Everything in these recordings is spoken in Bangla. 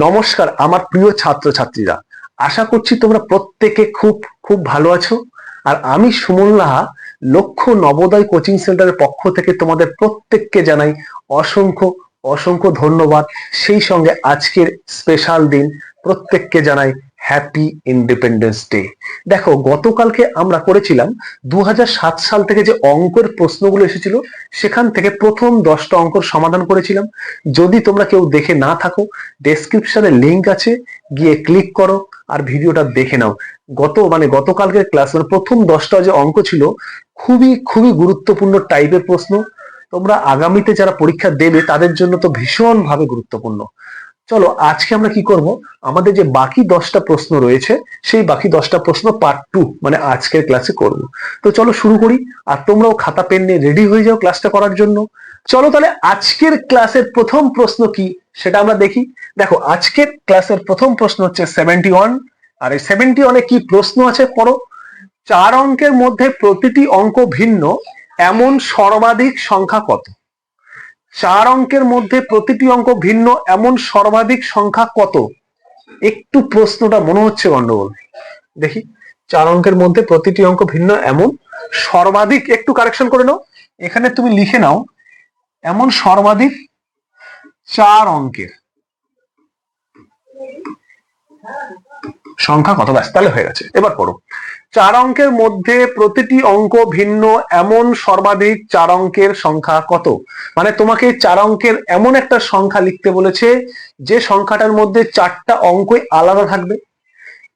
নমস্কার, আমার প্রিয় ছাত্রছাত্রীরা। আশা করছি তোমরা প্রত্যেকে খুব খুব ভালো আছো। আর আমি সুমন লাহা, লক্ষ্য নবোদয় কোচিং সেন্টারের পক্ষ থেকে তোমাদের প্রত্যেককে জানাই অসংখ্য অসংখ্য ধন্যবাদ। সেই সঙ্গে আজকের স্পেশাল দিন প্রত্যেককে জানাই হ্যাপি ইন্ডিপেন্ডেন্স ডে দেখো, গতকালকে আমরা করেছিলাম দু হাজার সাত সাল থেকে যে অঙ্কের প্রশ্নগুলো এসেছিল, সেখান থেকে প্রথম দশটা অঙ্কর সমাধান করেছিলাম। যদি তোমরা কেউ দেখে না থাকো ডেসক্রিপশনে লিঙ্ক আছে, গিয়ে ক্লিক করো আর ভিডিওটা দেখে নাও। গত মানে গতকালকের ক্লাস মানে প্রথম দশটা যে অঙ্ক ছিল, খুবই খুবই গুরুত্বপূর্ণ টাইপের প্রশ্ন। তোমরা আগামীতে যারা পরীক্ষা দেবে, তাদের জন্য তো ভীষণ ভাবে গুরুত্বপূর্ণ। চলো, আজকে আমরা কি করব? আমাদের যে বাকি দশটা প্রশ্ন রয়েছে, সেই বাকি দশটা প্রশ্ন পার্ট টু মানে আজকের ক্লাসে করব। তো চলো শুরু করি, আর তোমরাও খাতা, পেন নিয়ে রেডি হয়ে যাও ক্লাসটা করার জন্য। চলো তাহলে আজকের ক্লাসের প্রথম প্রশ্ন কি? সেটা আমরা দেখি। দেখো, আজকের ক্লাসের প্রথম প্রশ্ন হচ্ছে সেভেন্টি ওয়ান আর এই সেভেন্টি ওয়ানে কি প্রশ্ন আছে পড়ো? চার অঙ্কের মধ্যে প্রতিটি অঙ্ক ভিন্ন, এমন সর্বাধিক সংখ্যা কত? চার অঙ্কের মধ্যে প্রতিটি অঙ্ক ভিন্ন, এমন সর্বাধিক সংখ্যা কত? একটু প্রশ্নটা মনে হচ্ছে, গন্ডগোল। দেখি, চার অঙ্কের মধ্যে প্রতিটি অঙ্ক ভিন্ন, এমন সর্বাধিক, একটু কারেকশন করে নাও। এখানে তুমি লিখে নাও, এমন সর্বাধিক চার অঙ্কের। সংখ্যা কত? ব্যাস, তাহলে হয়ে গেছে। এবার পড়ো। চার অঙ্কের মধ্যে প্রতিটি অঙ্ক ভিন্ন, এমন সর্বাধিক চার অঙ্কের সংখ্যা কত? মানে তোমাকে চার অঙ্কের এমন একটা সংখ্যা লিখতে বলেছে, যে সংখ্যাটার মধ্যে চারটা অঙ্কই আলাদা থাকবে।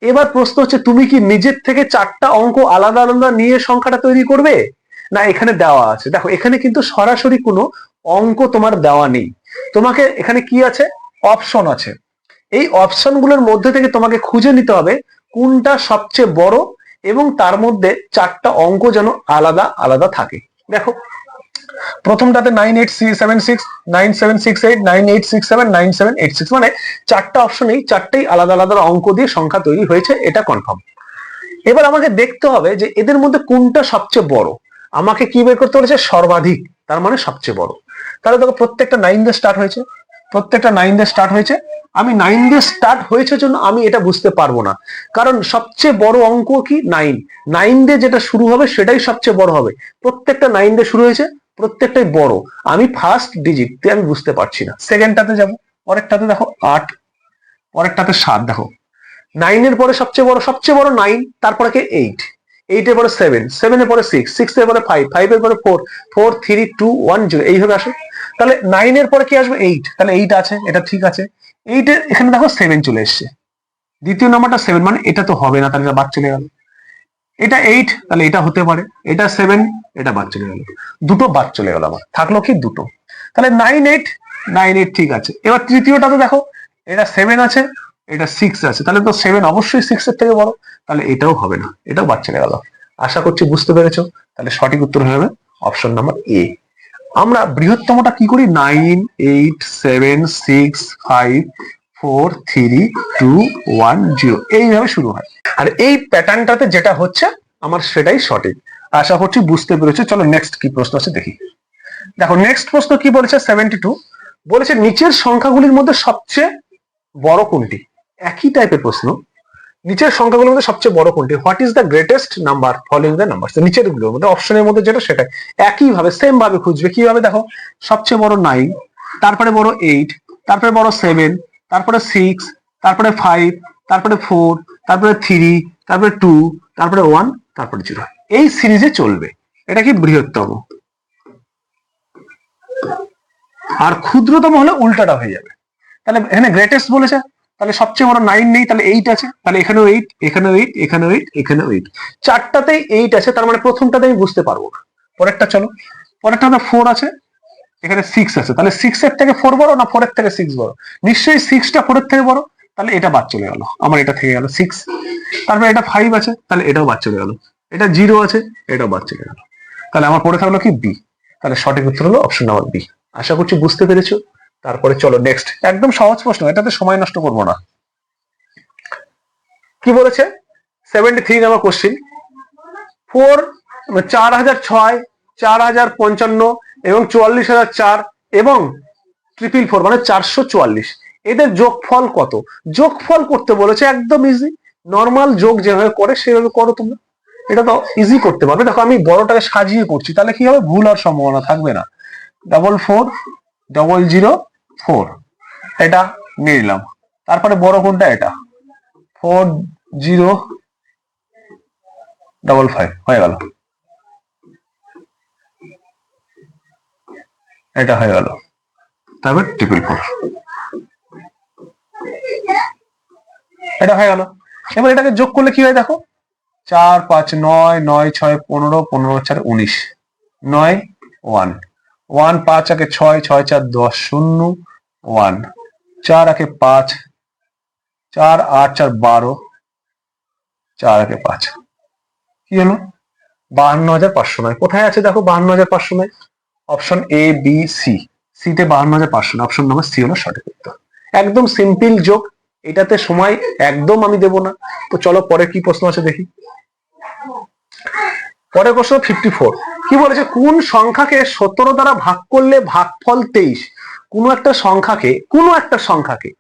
এবার প্রশ্ন হচ্ছে, তুমি কি নিজের থেকে চারটা অঙ্ক আলাদা আলাদা নিয়ে সংখ্যাটা তৈরি করবে? না, এখানে দেওয়া আছে। দেখো, এখানে কিন্তু সরাসরি কোনো অঙ্ক তোমার দেওয়া নেই। তোমাকে এখানে কি আছে? অপশন আছে। এই অপশনগুলোর মধ্যে থেকে তোমাকে খুঁজে নিতে হবে কোনটা সবচেয়ে বড় এবং তার মধ্যে চারটা অঙ্ক যেন আলাদা আলাদা থাকে। দেখো, প্রথমটাতে nine eight seven six nine seven six eight nine eight six seven nine seven eight six মানে চারটা অপশনেই চারটেই আলাদা আলাদা অঙ্ক দিয়ে সংখ্যা তৈরি হয়েছে, এটা কনফার্ম এবার আমাকে দেখতে হবে যে এদের মধ্যে কোনটা সবচেয়ে বড়। আমাকে কি বের করতে বলেছে? সর্বাধিক, তার মানে সবচেয়ে বড়। তাহলে দেখো, প্রত্যেকটা নাইন দিয়ে স্টার্ট হয়েছে। প্রত্যেকটা নাইন দিয়ে স্টার্ট হয়েছে। আমি নাইন দিয়ে স্টার্ট হয়েছে জন্য আমি এটা বুঝতে পারব না। কারণ সবচেয়ে বড় অঙ্ক কি? নাইন নাইন দিয়ে যেটা শুরু হবে, সেটাই সবচেয়ে বড় হবে। প্রত্যেকটা নাইন দিয়ে শুরু হয়েছে, প্রত্যেকটাই বড়। আমি ফার্স্ট ডিজিট আমি বুঝতে পারছি না। সেকেন্ডটাতে যাব, পরেরটাতে দেখো আট, পরেরটাতে সাত, দেখো। নাইনের পরে সবচেয়ে বড় সবচেয়ে বড় নাইন তারপরে কি? এইট এইটের পরে সেভেন সেভেনের পরে সিক্স সিক্স এর পরে ফাইভ ফাইভ এর পরে four four three two one zero এইভাবে আসে। তাহলে নাইনের পরে কি আসবে? এইট তাহলে এইট আছে, এটা ঠিক আছে। এইটের এখানে দেখো সেভেন চলে এসছে। দ্বিতীয় নাম্বারটা সেভেন মানে এটা তো হবে না, তাহলে বাদ চলে গেল। এটা এইট তাহলে এটা হতে পারে। এটা সেভেন এটা বাদ চলে গেল। দুটো বাদ চলে গেল আমার থাকল কি দুটো। তাহলে নাইন এইট নাইন এইট ঠিক আছে। এবার তৃতীয়টাতে দেখো, এটা সেভেন আছে, এটা সিক্স আছে। তাহলে তো সেভেন অবশ্যই সিক্স এর থেকে বড়। তাহলে এটাও হবে না, এটাও বাদ চলে গেল। আশা করছি বুঝতে পেরেছ। তাহলে সঠিক উত্তর হবে অপশন নাম্বার এ আমরা বৃহত্তমটা কি করি? Nine, eight, seven, six, five, four, three, two, one, zero. এইভাবে শুরু হয়। আর এই প্যাটার্নটাতে যেটা হচ্ছে, আমার সেটাই সঠিক। আশা করছি বুঝতে পেরেছ। চলো নেক্সট কি প্রশ্ন আছে দেখি। দেখো নেক্সট প্রশ্ন কি বলেছে? সেভেন্টি টু বলেছে, নিচের সংখ্যাগুলির মধ্যে সবচেয়ে বড় কোনটি? একই টাইপের প্রশ্ন। নিচের সংখ্যাগুলোর মধ্যে সবচেয়ে বড় কোনটি? What is the greatest number following the number নিচেরগুলোর মধ্যে অপশনের মধ্যে যেটা সেটাই। একই ভাবে সেম ভাবে খুঁজবে। কীভাবে? দেখো, সবচেয়ে বড় নাইন তারপরে বড় এইট তারপরে বড় সেভেন তারপরে সিক্স তারপরে ফাইভ তারপরে ফোর তারপরে থ্রি তারপরে টু তারপরে ওয়ান তারপরে জিরো এই সিরিজে চলবে। এটা কি বৃহত্তম? আর ক্ষুদ্রতম হলে উল্টাটা হয়ে যাবে। তাহলে এখানে গ্রেটেস্ট বলেছে। তাহলে সবচেয়ে বড় নাইন নেই, তাহলে এইট আছে। তাহলে এখানেও এইট এখানেও এইট এখানেও এইট এখানেও এইট চারটাতেই এইট আছে, তার মানে প্রথমটাতে আমি বুঝতে পারব। না পরেরটা চলো। পরেরটা পরেরটাতে ফোর আছে। এখানে সিক্স আছে। তাহলে সিক্স এর থেকে ফোর বড় না ফোর এর থেকে সিক্স বড়? নিশ্চয়ই সিক্সটা ফোর এর থেকে বড়? তাহলে এটা বাদ চলে গেল। আমার এটা থেকে গেল সিক্স তারপরে এটা ফাইভ আছে, তাহলে এটাও বাদ চলে গেল। এটা জিরো আছে, এটাও বাদ চলে গেল। তাহলে আমার পড়ে থাকল কি বি তাহলে সঠিক উত্তর হলো অপশন নাম্বার বি আশা করছি বুঝতে পেরেছ। তারপরে চলো নেক্সট একদম সহজ প্রশ্ন, এটাতে সময় নষ্ট করব না। কি বলেছে? Seventy three number question four চার হাজার ছয়, চার হাজার পঞ্চান্ন এবং চুয়াল্লিশ হাজার চার এবং ট্রিপল ফোর মানে চারশো চুয়াল্লিশ। এদের যোগফল কত? যোগফল করতে বলেছে একদম ইজি নর্মাল যোগ যেভাবে করে, সেভাবে করো তোমরা। এটা তো ইজি করতে পারবে। দেখো আমি বড়টাকে সাজিয়ে করছি, তাহলে কি হবে? ভুল আর সম্ভাবনা থাকবে না। Double four double zero four এটা নিয়ে নিলাম। তারপরে বড় কোনটা? এটা। ফোর জিরো ডবল ফাইভ হয়ে গেল। এটা হয়ে গেল। তারপর ট্রিপল ফোর এটা হয়ে গেল। এবার এটাকে যোগ করলে কি হয় দেখো? চার, পাঁচ, নয় নয়, ছয়, পনেরো পনেরো, চার, উনিশ। নয় ওয়ান ওয়ান পাঁচ একে ছয় ছয় চার দশ, শূন্য, ওয়ান। চার একে পাঁচ, চার আট চার বারো, চার একে পাঁচ। কি হলো? বাহান্ন হাজার পাঁচশো নয়। কোথায় আছে দেখো বাহান্ন হাজার পাঁচশো নয়? Option A, B, C. সিতে বাহান্ন হাজার পাঁচশো নয়। অপশন নাম্বার সি হলো সঠিক উত্তর। একদম সিম্পল যোগ। এটাতে সময় একদম আমি দেব না। তো চলো পরে কি প্রশ্ন আছে দেখি। পরের প্রশ্ন ফিফটি ফোর কি বলেছে? কোন সংখ্যাকে সতেরো দ্বারা ভাগ করলে ভাগফল তেইশ? কোনো একটা সংখ্যাকে, কোনো একটা সংখ্যাকে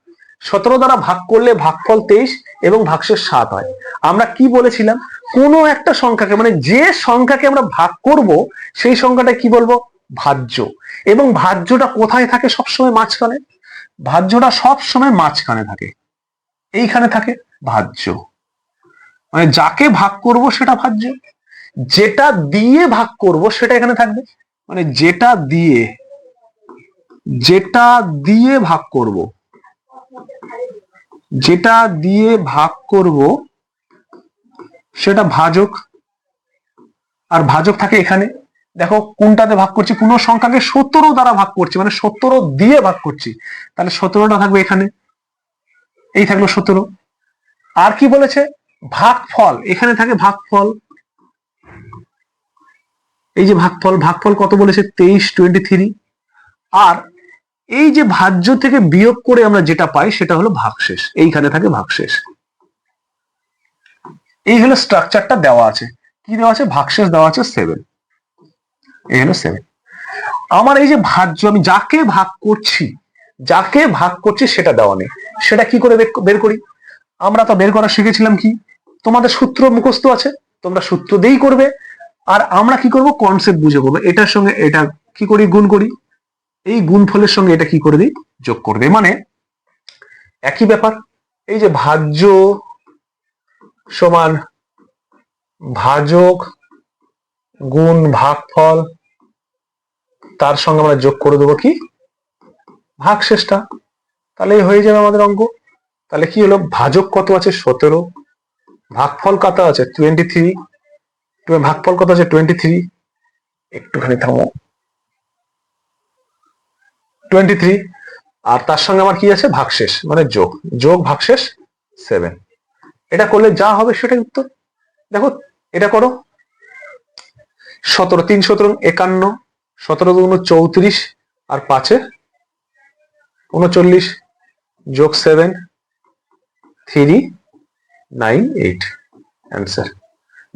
সতেরো দ্বারা ভাগ করলে ভাগফল তেইশ এবং ভাগশেষ সাত হয়। আমরা কি বলেছিলাম? কোনো একটা সংখ্যাকে মানে যে সংখ্যাকে আমরা ভাগ করব, সেই সংখ্যাটা কি বলব? ভাজ্য। এবং ভাজ্যটা কোথায় থাকে? সবসময় মাঝখানে। ভাজ্যটা সবসময় মাঝখানে থাকে। এইখানে থাকে ভাজ্য। মানে যাকে ভাগ করব সেটা ভাজ্য। যেটা দিয়ে ভাগ করব সেটা এখানে থাকবে। মানে যেটা দিয়ে যেটা দিয়ে ভাগ করব, যেটা দিয়ে ভাগ করব, সেটা ভাজক, আর ভাজক থাকে এখানে। দেখো কোনটাতে ভাগ করছি? কোন সংখ্যাকে সতেরো দ্বারা ভাগ করছি মানে সতেরো দিয়ে ভাগ করছি। তাহলে সতেরোটা থাকবে এখানে। এই থাকল সতেরো। আর কি বলেছে? ভাগফল। এখানে থাকে ভাগফল। এই যে ভাগফল ভাগফল কত বলেছে? তেইশ টোয়েন্টি থ্রি আর এই যে ভাজ্য থেকে বিয়োগ করে আমরা যেটা পাই, সেটা হলো ভাগশেষ। এইখানে থাকে ভাগশেষ। এই হলো স্ট্রাকচারটা দেওয়া আছে। কি দেওয়া আছে? ভাগশেষ দেওয়া আছে সেভেন এই হলো সেভেন আমার এই যে ভাজ্য, আমি যাকে ভাগ করছি, যাকে ভাগ করছি সেটা দেওয়া নেই। সেটা কি করে বের- করি? আমরা তো বের করা শিখেছিলাম কি? তোমাদের সূত্র মুখস্থ আছে। তোমরা সূত্র দিয়েই করবে। আর আমরা কি করব? কনসেপ্ট বুঝে করব এটার সঙ্গে এটা কি করি? গুণ করি। এই গুণফলের সঙ্গে এটা কি করে দিই? যোগ করবে মানে একই ব্যাপার। এই যে ভাজ্য সমান ভাজক গুণ ভাগফল, তার সঙ্গে আমরা যোগ করে দেবো কি? ভাগ শেষটা তাহলে হয়ে যাবে আমাদের অঙ্ক। তাহলে কি হলো? ভাজক কত আছে? সতেরো। ভাগফল কত আছে? টোয়েন্টি থ্রি ভাগফল কত আছে? টোয়েন্টি থ্রি একটুখানি থামো। টোয়েন্টি থ্রি আর তার সঙ্গে আমার কি আছে? ভাগশেষ মানে যোগ। যোগ, ভাগশেষ সেভেন এটা করলে যা হবে সেটাই উত্তর। দেখো, এটা করো। সতেরো, তিন সতেরো, একান্ন। সতেরো দুগুণ চৌত্রিশ আর পাঁচে উনচল্লিশ। যোগ seven three nine eight answer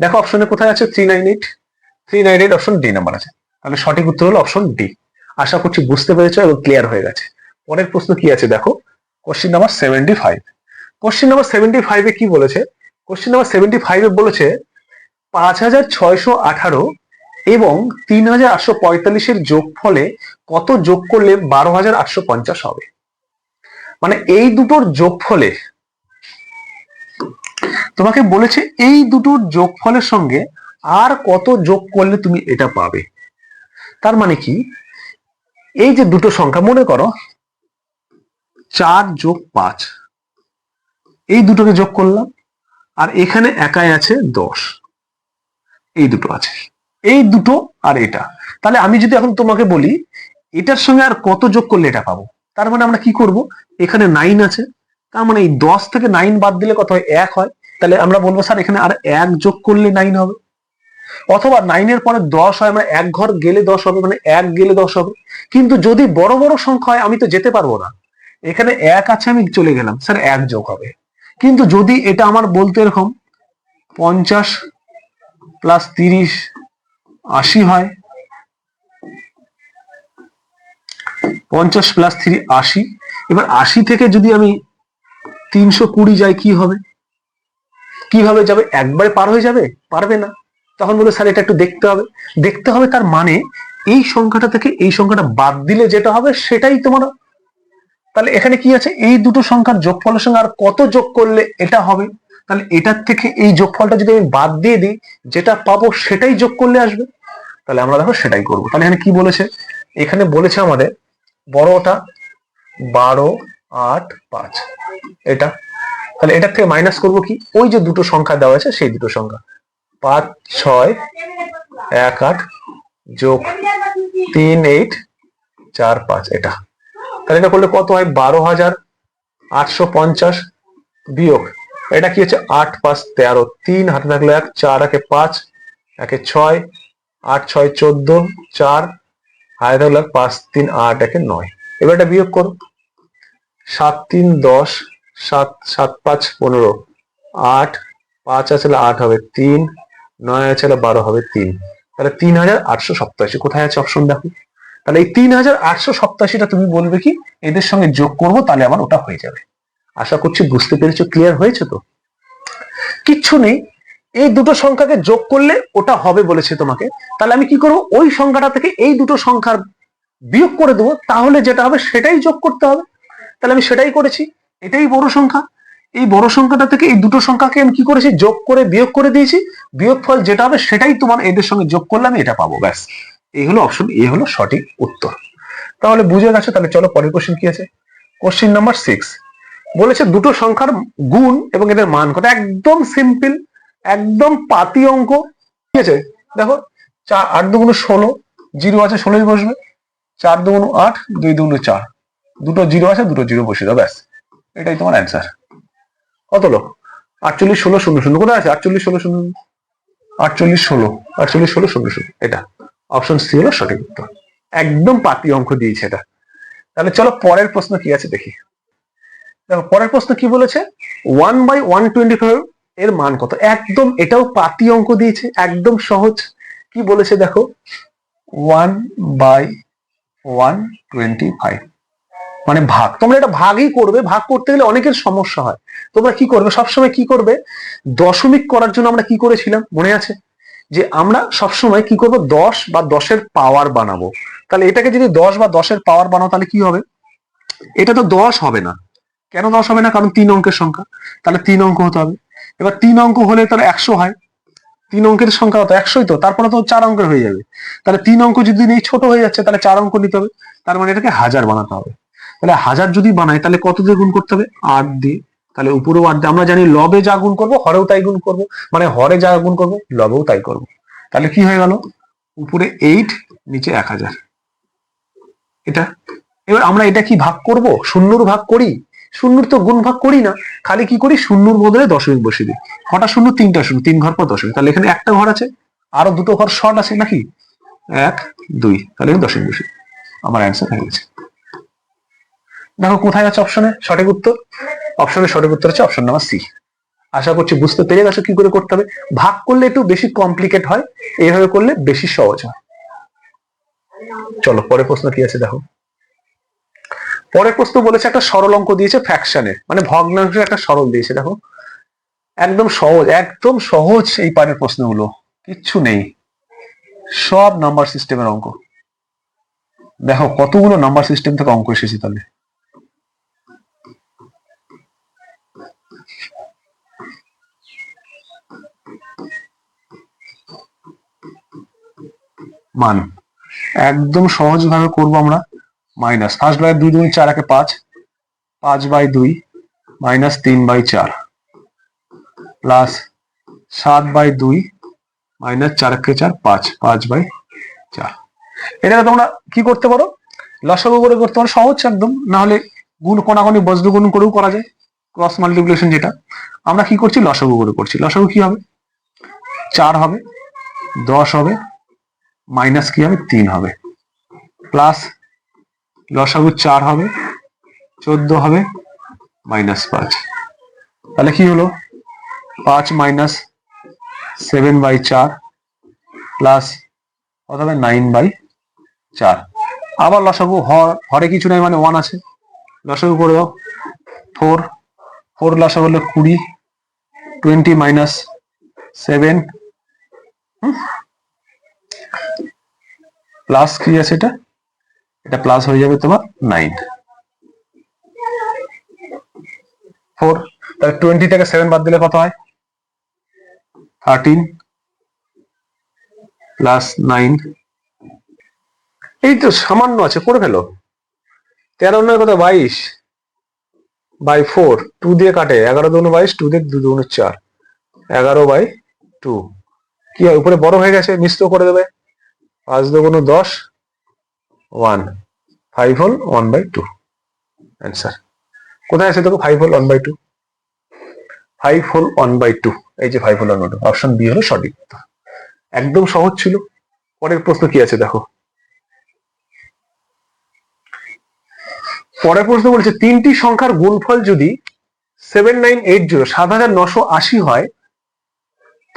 দেখো অপশনে কোথায় আছে three nine eight three nine eight option D number আছে। তাহলে সঠিক উত্তর হলো অপশন ডি আশা করছি বুঝতে পেরেছ এবং ক্লিয়ার হয়ে গেছে। পরের প্রশ্ন কি আছে দেখো? Question number seventy five question number seventy ফাইভে কি বলেছে? কোশ্চিন নাম্বার সেভেন্টি ফাইভে বলেছে, পাঁচ হাজার ছয়শো আঠারো এবং তিন হাজার আটশো পঁয়তাল্লিশের যোগ ফলে কত যোগ করলে বারো হাজার আটশো পঞ্চাশ হবে? মানে এই দুটোর যোগফলে তোমাকে বলেছে এই দুটোর যোগফলের সঙ্গে আর কত যোগ করলে তুমি এটা পাবে? তার মানে কি? এই যে দুটো সংখ্যা, মনে করো চার যোগ পাঁচ। এই দুটোকে যোগ করলাম, আর এখানে একাই আছে দশ। এই দুটো আছে। এই দুটো আর এটা। তাহলে আমি যদি এখন তোমাকে বলি, এটার সঙ্গে আর কত যোগ করলে এটা পাবো? তার মানে আমরা কি করব? এখানে নাইন আছে। তার মানে এই দশ থেকে নাইন বাদ দিলে কত হয়? এক হয়। তাহলে আমরা বলব, স্যার, এখানে আর এক যোগ করলে নাইন হবে। অথবা নাইনের পরে দশ হয় মানে এক ঘর গেলে দশ হবে মানে এক গেলে দশ হবে। কিন্তু যদি বড় বড় সংখ্যা হয়, আমি তো যেতে পারব না। এখানে এক আছে, আমি চলে গেলাম। স্যার, এক যোগ হবে। কিন্তু যদি এটা আমার বলতে এরকম, পঞ্চাশ প্লাস তিরিশ আশি হয়, পঞ্চাশ প্লাস থ্রি আশি, এবার আশি থেকে যদি আমি তিনশো কুড়ি যাই, কি হবে? কীভাবে যাবে? একবারে পার হয়ে যাবে? পারবে না। তখন বলে স্যার, এটা একটু দেখতে হবে। দেখতে হবে তার মানে এই সংখ্যাটা থেকে এই সংখ্যাটা বাদ দিলে যেটা হবে সেটাই তোমার তাহলে এখানে কি আছে? এই দুটো সংখ্যার যোগফলের সঙ্গে আর কত যোগ করলে এটা হবে? তাহলে এটার থেকে এই যোগফলটা যদি আমি বাদ দিয়ে দিই, যেটা পাবো সেটাই যোগ করলে আসবে। তাহলে আমরা দেখো সেটাই করব। তাহলে এখানে কি বলেছে? এখানে বলেছে আমাদের বড়টা বারো আট পাঁচ। এটা তাহলে এটার থেকে মাইনাস করব কি? ওই যে দুটো সংখ্যা দেওয়া আছে সেই দুটো সংখ্যা। পাঁচ ছয় এক আট যোগ তিন এইট চার পাঁচ এটা। তাহলে এটা করলে কত হয়? বারো হাজার আটশো পঞ্চাশ বিয়োগ। এটা কি হচ্ছে? আট পাঁচ তেরো। তিন হাতে থাকলে এক চার একে পাঁচ একে ছয় আট ছয় চোদ্দ চার হাতে থাকলে এক, পাঁচ তিন আট একে নয়। এবার এটা বিয়োগ করো। সাত তিন দশ সাত সাত, পাঁচ, পনেরো। আট, পাঁচ আছে আট হবে তিন, নয় আছে বারো হবে তিন। তাহলে তিন হাজার আটশো সপ্তাশি, কোথায় আছে অপশন দেখো? তাহলে এই তিন হাজার আটশো সপ্তাশিটা তুমি বলবে কি, এদের সঙ্গে যোগ করব তাহলে আমার ওটা হয়ে যাবে। আশা করছি বুঝতে পেরেছ ক্লিয়ার হয়েছে তো? কিচ্ছু নেই। এই দুটো সংখ্যাকে যোগ করলে ওটা হবে বলেছে তোমাকে। তাহলে আমি কি করব? ওই সংখ্যাটা থেকে এই দুটো সংখ্যার বিয়োগ করে দেবো, তাহলে যেটা হবে সেটাই যোগ করতে হবে। তাহলে আমি সেটাই করেছি। এটাই বড় সংখ্যা। এই বড় সংখ্যাটা থেকে এই দুটো সংখ্যাকে আমি কি করেছি? যোগ করে বিয়োগ করে দিয়েছি। বিয়োগ ফল যেটা হবে সেটাই তোমার এদের সঙ্গে যোগ করলে আমি এটা পাবো, ব্যাস। এই হলো অপশন এ হলো সঠিক উত্তর। তাহলে বুঝে গেছো? তাহলে চলো পরের কোশ্চেন কি আছে? কোশ্চেন নাম্বার সিক্স বলেছে দুটো সংখ্যার গুণ এবং এদের মান কত? একদম সিম্পল একদম পাতি অঙ্ক। ঠিক আছে? দেখো, চার, আট দুগুণ ষোলো, জিরো আছে ষোলোই বসবে। চার দুগুণ আট, দুই দুগুণ চার। দুটো জিরো আছে, দুটো জিরো বসে দাও ব্যাস। এটাই তোমার অ্যান্সার কত লোক আটচল্লিশ ষোলো শূন্য শূন্য। কোথায় আছে? আটচল্লিশ ষোলো শূন্য। আটচল্লিশ ষোলো। আটচল্লিশ ষোলো শূন্য শূন্য। এটা। অপশন সি হলো সঠিক উত্তর। একদম পাতি অঙ্ক দিয়েছে এটা। তাহলে চলো পরের প্রশ্ন কি আছে দেখি। দেখো, পরের প্রশ্ন কি বলেছে? One by one twenty five এর মান কত? একদম এটাও পাতি অঙ্ক দিয়েছে। একদম সহজ। কি বলেছে দেখো? One by one twenty five মানে ভাগ। তোমরা এটা ভাগই করবে। ভাগ করতে গেলে অনেকের সমস্যা হয়। তোমরা কি করবে? সবসময় কি করবে? দশমিক করার জন্য আমরা কি করেছিলাম? মনে আছে? যে আমরা সবসময় কি করব? দশ বা দশের পাওয়ার বানাবো। তাহলে এটাকে যদি দশ বা দশের পাওয়ার বানাও, তাহলে কি হবে? এটা তো দশ হবে না। কেন দশ হবে না? কারণ তিন অঙ্কের সংখ্যা। তাহলে তিন অঙ্ক হতে হবে। এবার তিন অঙ্ক হলে তার একশো হয়। তিন অঙ্কের সংখ্যা হতো একশোই তো। তারপরে তো চার অঙ্কের হয়ে যাবে। তাহলে তিন অঙ্ক যদি নেই, ছোট হয়ে যাচ্ছে, তাহলে চার অঙ্ক নিতে হবে। তার মানে এটাকে হাজার বানাতে হবে। তাহলে হাজার যদি বানাই, তাহলে কত দিয়ে গুণ করতে হবে? আট দিয়ে। তাহলে উপরেও আট আমরা জানি লবে যা গুণ করব, হরেও তাই গুণ করব। মানে হরে যা গুণ করব, লবেও তাই করব। তাহলে কি হয়ে গেল? উপরে এইট নিচে এক হাজার। এটা? এবার আমরা এটা কি ভাগ করব? শূন্যর ভাগ করি? শূন্যর তো গুণ ভাগ করি না। খালি কি করি? শূন্যর বদলে দশমিক বসিয়ে দিই। কটা শূন্য, তিনটা শূন্য, তিন ঘর পর দশমিক তাহলে এখানে একটা ঘর আছে। আরও দুটো ঘর শর্ট আছে নাকি? এক, দুই। তাহলে দশমিক বসিয়ে আমার অ্যান্সার হয়ে গেছে। দেখো কোথায় আছে অপশনে সঠিক উত্তর? অপশনের সঠিক উত্তর আছে অপশন নাম্বার সি আশা করছি বুঝতে পেরে গেছো কি করে করতে হবে। ভাগ করলে একটু বেশি কমপ্লিকেট হয়, এইভাবে করলে বেশি সহজ হয়। চলো, পরের প্রশ্ন কি আছে দেখো। পরের প্রশ্ন বলেছে একটা সরল অঙ্ক দিয়েছে ফ্র্যাকশনের মানে ভগ্নাংশের একটা সরল দিয়েছে, দেখো। একদম সহজ একদম সহজ এই পারের প্রশ্নগুলো, কিচ্ছু নেই। সব নাম্বার সিস্টেমের অঙ্ক। দেখো, কতগুলো নাম্বার সিস্টেম থেকে অঙ্ক এসেছে তাহলে? মান। একদম সহজ ভাবে করব আমরা। মাইনাস ফার্স্ট বাই দুই দুই চার একে পাঁচ। পাঁচ বাই দুই মাইনাস তিন বাই চার। প্লাস সাত বাই দুই মাইনাস চার একে চার, পাঁচ। পাঁচ বাই চার। এটা তোমরা কি করতে পারো? লসাগু করে করতে পারো। সহজ একদম। না হলে গুণ কোনাগুনি বজ্র গুণ করেও করা যায়। ক্রস মাল্টিপ্লিকেশন যেটা। আমরা কি করছি? লসাগু করে করছি। লসাগু কি হবে? চার হবে, দশ হবে মাইনাস কি হবে? তিন হবে। প্লাস লসাগু চার হবে, চোদ্দ হবে, মাইনাস পাঁচ। তাহলে কি হলো? পাঁচ মাইনাস সেভেন বাই চার প্লাস হবে? নাইন বাই চার। আবার লসাগু হর কিছু নাই মানে ওয়ান আছে। লসাগু করে দাও। ফোর ফোর লসাগু হলো কুড়ি টোয়েন্টি মাইনাস সেভেন প্লাস কি আছে এটা? এটা প্লাস হয়ে যাবে তোমার নাইন ফোর তাহলে টোয়েন্টি থেকে সেভেন বাদ দিলে কত হয়? থার্টিন প্লাস নাইন এই তো সামান্য আছে, করে ফেলো। তেরো নয় কত? বাইশ। বাই ফোর টু দিয়ে কাটে। এগারো দুগুণ বাইশ টু দিয়ে দু দুগুণ চার। এগারো বাই টু কি হয়? উপরে বড় হয়ে গেছে মিশ্র করে দেবে। পাঁচ দুগুণ দশ ওয়ান ফাইভ হল ওয়ান বাই টু অ্যান্সার কোথায় আছে দেখো ফাইভ হল ওয়ান বাই টু ফাইভ হল ওয়ান বাই টু এই যে ফাইভ হল one by two option B হলো সঠিক। একদম সহজ ছিল। পরের প্রশ্ন কি আছে দেখো? পরের প্রশ্ন বলছে, তিনটি সংখ্যার গুণফল যদি সেভেন নাইন এইট জিরো সাত হাজার নশো আশি হয়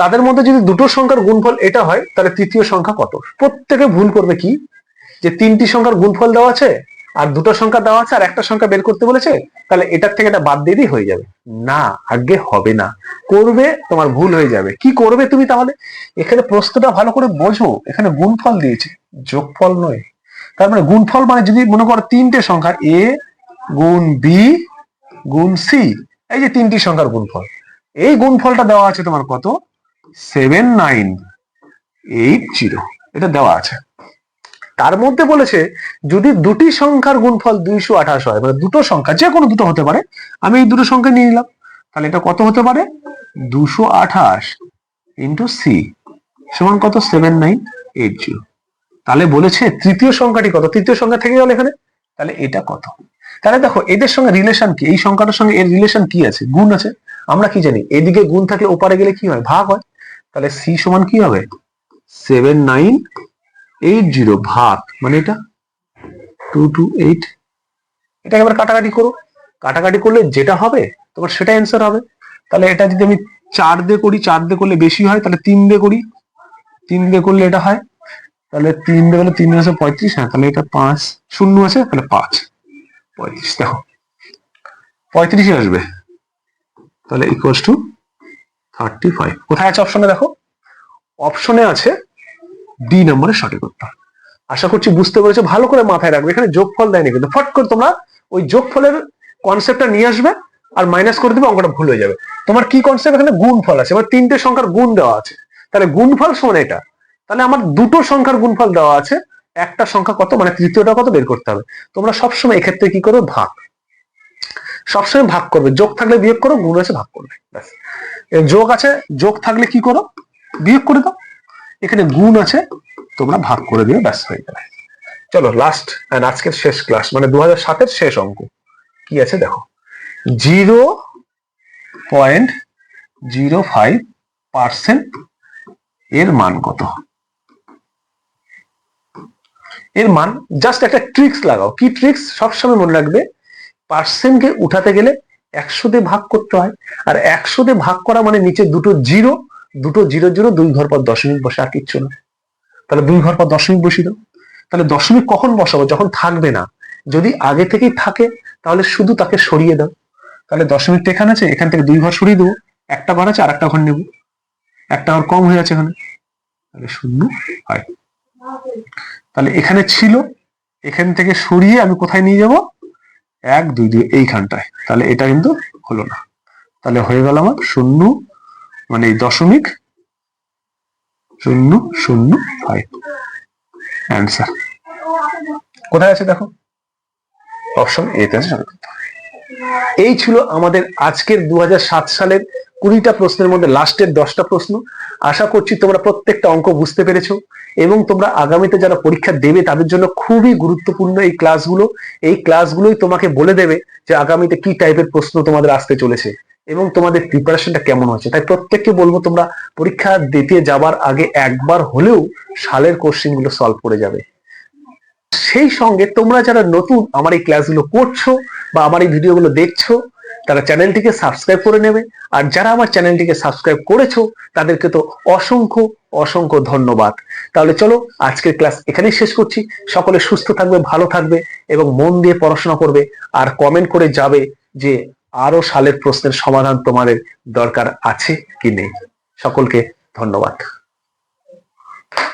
তাদের মধ্যে যদি দুটো সংখ্যার গুণফল এটা হয়, তাহলে তৃতীয় সংখ্যা কত? প্রত্যেকে ভুল করবে কি? যে তিনটি সংখ্যার গুণফল দেওয়া আছে, আর দুটো সংখ্যা দেওয়া আছে, আর একটা সংখ্যা বের করতে বলেছে, তাহলে এটার থেকে এটা বাদ দিয়ে হয়ে যাবে। না, আগে হবে না। করবে, তোমার ভুল হয়ে যাবে। কি করবে তুমি তাহলে? এখানে প্রশ্নটা ভালো করে বোঝো। এখানে গুণফল দিয়েছে, যোগফল নয়। তার মানে গুণফল মানে যদি মনে করো তিনটে সংখ্যা, এ গুণ বি গুণ সি, এই যে তিনটি সংখ্যার গুণফল, এই গুণফলটা দেওয়া আছে তোমার কত? সেভেন নাইন এইট জিরো, এটা দেওয়া আছে। তার মধ্যে বলেছে, যদি দুটি সংখ্যার গুণফল দুইশো আঠাশ হয় মানে দুটো সংখ্যা, যে কোনো দুটো হতে পারে, আমি এই দুটো সংখ্যা নিয়ে নিলাম। তাহলে এটা কত হতে পারে? দুশো আঠাশ ইন্টু সি সমান কত? Seven nine eight zero. তাহলে বলেছে, তৃতীয় সংখ্যাটি কত? তৃতীয় সংখ্যা থেকে গেল এখানে। তাহলে এটা কত? তাহলে দেখো, এদের সঙ্গে রিলেশন কি? এই সংখ্যাটার সঙ্গে এর রিলেশন কি আছে? গুণ আছে। আমরা কি জানি? এদিকে গুণ থাকলে ওপারে গেলে কি হয়? ভাগ হয়। তাহলে সি সমান কি হবে? সেভেন নাইন এইট জিরো ভাগ মানে এটা? টু টু এইট এটা এবার কাটাকাটি করো। কাটাকাটি করলে যেটা হবে, তোমার সেটা অ্যান্সার হবে। তাহলে এটা যদি আমি চার দিয়ে করি, চার দিয়ে করলে বেশি হয়, তাহলে তিন দিয়ে করি। তিন দিয়ে করলে এটা হয়। তাহলে তিন দিয়ে করলে তিন আছে পঁয়ত্রিশ হ্যাঁ তাহলে এটা পাঁচ। শূন্য আছে, তাহলে পাঁচ। পঁয়ত্রিশ, দেখো। পঁয়ত্রিশে আসবে। তাহলে ইকুয়ালস টু থার্টি ফাইভ কোথায় আছে অপশনে দেখো। অপশনে আছে ডি নম্বরের সঠিক উত্তর। আশা করছি বুঝতে পেরেছ। ভালো করে মাথায় রাখবে। এখানে যোগফল দেয়নি কিন্তু। ফট করে তোমরা ওই যোগফলের কনসেপ্টটা নিয়ে আসবে আর মাইনাস করে দেবে, অঙ্কটা ভুল হয়ে যাবে। তোমার কি কনসেপ্ট এখানে গুণফল আছে। এবার তিনটে সংখ্যার গুণ দেওয়া আছে। তাহলে গুণফল সমান এটা। তাহলে আমার দুটো সংখ্যার গুণফল দেওয়া আছে। একটা সংখ্যা কত? মানে তৃতীয়টা কত? বের করতে হবে। তোমরা সবসময় এক্ষেত্রে কি করো? ভাগ। সবসময় ভাগ করবে। যোগ থাকলে বিয়োগ করো, গুণ আছে ভাগ করবে। যোগ আছে, যোগ থাকলে কি করো? বিয়োগ করে দাও। এখানে গুণ আছে, তোমরা ভাগ করে দিও, ব্যাস হয়ে যাবে চলো লাস্ট আজকের শেষ ক্লাস মানে দু হাজার সাতের শেষ অঙ্ক। কি আছে দেখো? Zero point zero five percent এর মান কত? এর মান জাস্ট একটা ট্রিক্স লাগাও। কি ট্রিক্স সবসময় মনে রাখবে পার্সেন্টকে উঠাতে গেলে একশো দিয়ে ভাগ করতে হয়। আর একশো দিয়ে ভাগ করা মানে নিচে দুটো জিরো দুটো জিরো জিরো দুই ঘর পর দশমিক বসে, আর কিচ্ছু না। তাহলে দুই ঘর পর দশমিক দাও। তাহলে দশমিক কখন বসাবো? যখন থাকবে না। যদি আগে থেকেই থাকে, তাহলে শুধু তাকে সরিয়ে দাও। তাহলে দশমিকটা এখানে আছে, এখান থেকে দুই ঘর সরিয়ে দেবো। একটা ঘর আছে আর একটা ঘর নেব। একটা ঘর কম হয়ে আছে এখানে। তাহলে শূন্য হয়। তাহলে এখানে ছিল, এখান থেকে সরিয়ে আমি কোথায় নিয়ে যাব? এক, দুই দুই এইখানটায়। তাহলে এটা কিন্তু হলো না। তাহলে হয়ে গেল আমার শূন্য মানে দশমিক শূন্য শূন্য ফাইভ অ্যান্সার কোথায় আছে দেখো? অপশন এতে আছে। এই ছিল আমাদের আজকের দু হাজার সাত সালের কুড়িটা প্রশ্নের মধ্যে লাস্টের দশটা প্রশ্ন। আশা করছি তোমরা প্রত্যেকটা অঙ্ক বুঝতে পেরেছ এবং তোমরা আগামীতে যারা পরীক্ষা দেবে তাদের জন্য খুবই গুরুত্বপূর্ণ এই ক্লাসগুলো। এই ক্লাসগুলোই তোমাকে বলে দেবে যে আগামীতে কি টাইপের প্রশ্ন তোমাদের আসতে চলেছে এবং তোমাদের প্রিপারেশনটা কেমন হচ্ছে। তাই প্রত্যেককে বলব তোমরা পরীক্ষা দিতে যাবার আগে একবার হলেও সালের কোশ্চেনগুলো সলভ করে যাবে। সেই সঙ্গে তোমরা যারা নতুন আমার এই ক্লাসগুলো করছ বা আমার এই ভিডিওগুলো দেখছ তারা চ্যানেলটিকে সাবস্ক্রাইব করে নেবে। আর যারা আমার চ্যানেলটিকে সাবস্ক্রাইব করেছ, তাদেরকে তো অসংখ্য অসংখ্য ধন্যবাদ। তাহলে চলো, আজকের ক্লাস এখানেই শেষ করছি। সকলে সুস্থ থাকবে, ভালো থাকবে এবং মন দিয়ে পড়াশোনা করবে। আর কমেন্ট করে যাবে যে আরও সালের প্রশ্নের সমাধান তোমাদের দরকার আছে কি নেই। সকলকে ধন্যবাদ।